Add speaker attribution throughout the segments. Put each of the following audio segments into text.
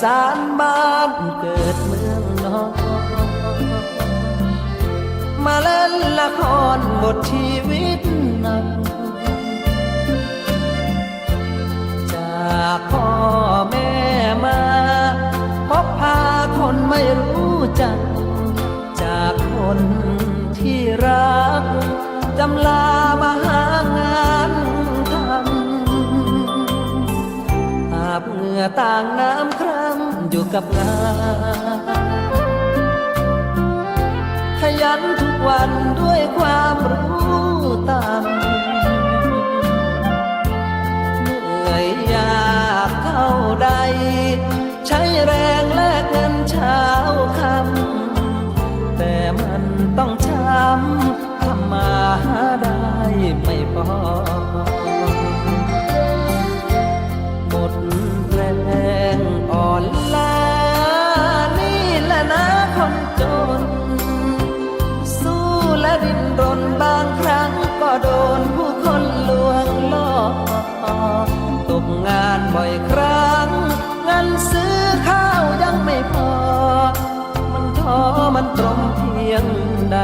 Speaker 1: สานบ้านเกิดเมืองนอนมาเล่นละครบทชีวิตหนัก จากพ่อแม่มาพบพาคนไม่รู้จัก จากคนที่รักจำลามาหางานทำอาบเหงื่อต่างน้ำ กับงานขยันทุกวันด้วยความ งานบ่อยครั้งเงินซื้อข้าวยังไม่พอ มันท้อมันตรมเพียงใด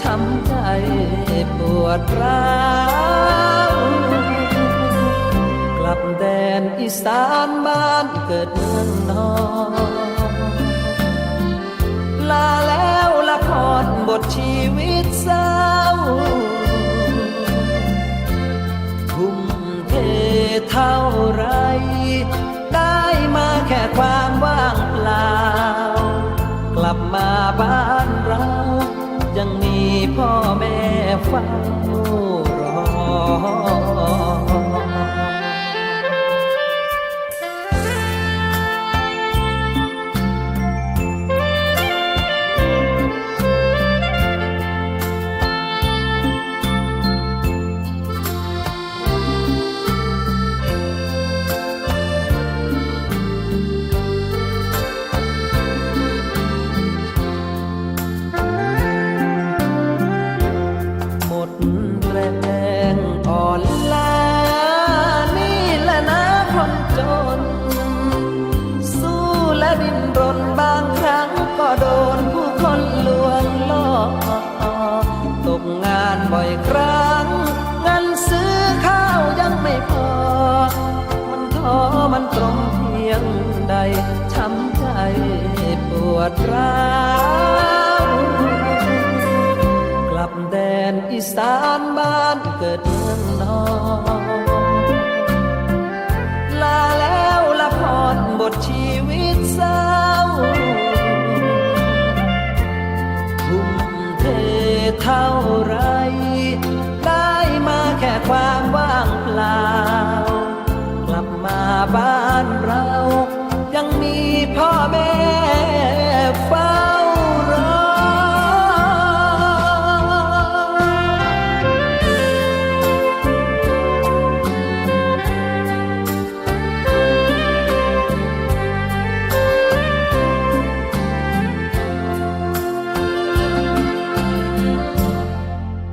Speaker 1: ช้ำใจปวดร้าวกลับแดนอีสานบ้านเกิดเมืองนอนลาแล้ว ความว่างเปล่า กลับมาบ้านเรา ยังมีพ่อแม่ฟัง บ่อยครั้งเงินซื้อข้าวยังไม่พอ มันท้อมันตรงเพียงใดช้ำใจปวดร้าวกลับแดนอีสานบ้านเกิดเมืองนอน เท่าไร ได้มาแค่ความว่างเปล่า กลับมาบ้านเรา